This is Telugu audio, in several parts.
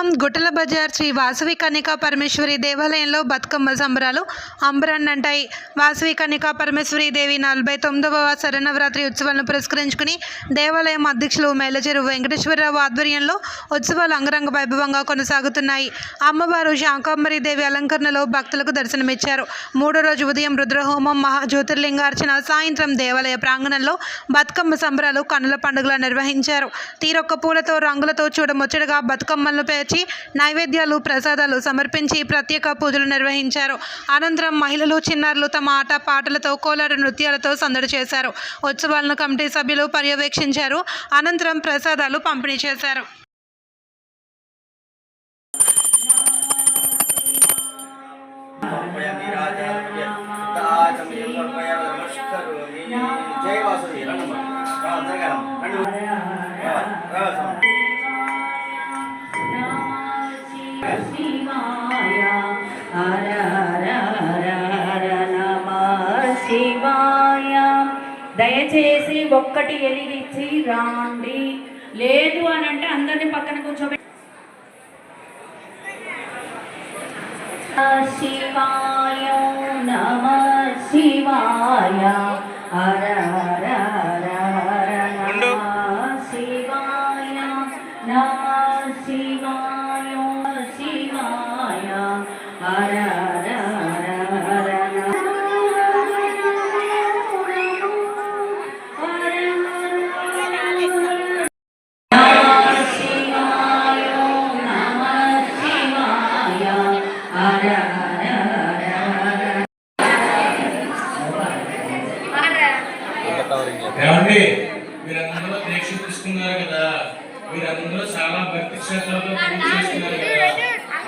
గ్రామం గుట్టల బజార్ శ్రీ వాసవి కనికా పరమేశ్వరి దేవాలయంలో బతుకమ్మ సంబరాలు అంబరాన్నంటాయి. వాసవి కనికా పరమేశ్వరి దేవి నలభై తొమ్మిదవ శరణవరాత్రి ఉత్సవాలను పురస్కరించుకుని దేవాలయం అధ్యక్షులు మేలచెరు వెంకటేశ్వరరావు ఆధ్వర్యంలో ఉత్సవాలు అంగరంగ వైభవంగా కొనసాగుతున్నాయి. అమ్మవారు శాంకాంబరి దేవి అలంకరణలో భక్తులకు దర్శనమిచ్చారు. మూడో రోజు ఉదయం రుద్రహోమం మహాజ్యోతిర్లింగార్చన సాయంత్రం దేవాలయ ప్రాంగణంలో బతుకమ్మ సంబరాలు కన్నుల పండుగలా నిర్వహించారు. తీరొక్క పూలతో రంగులతో చూడముచ్చటగా బతుకమ్మలను పేర్చి నైవేద్యాలు ప్రసాదాలు సమర్పించి ప్రత్యేక పూజలు నిర్వహించారు. అనంతరం మహిళలు చిన్నారులు తమ ఆట పాటలతో కోలాట నృత్యాలతో సందడి చేశారు. ఉత్సవాలను కమిటీ సభ్యులు పర్యవేక్షించారు. అనంతరం ప్రసాదాలు పంపిణీ చేశారు. జై శివాయ హర హర హర శివాయ దయచేసి ఒక్కటి ఎలిగించి రాండి లేదు అని అంటే అందరిని పక్కన కూర్చోబెట్టి శివాయ ఏమండి మీరందరూ దీక్ష తీసుకున్నారు కదా. మీరందరూ చాలా భక్తి శ్రద్ధలతో పూజ చేస్తున్నారు కదా.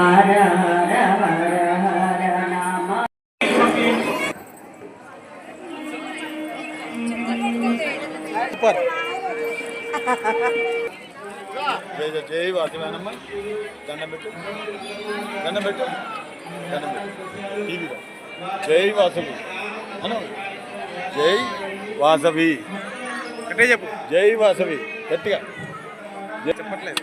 హర హర హర నమ జై జై జై వాసుదేవనమ్మ దండం పెట్టు దండం పెట్టు దండం పెట్టు టీవీలో జై వాసవి అను జై వాసవి అంటే చెప్పు జై వాసవి గట్టిగా చెప్పట్లేదు.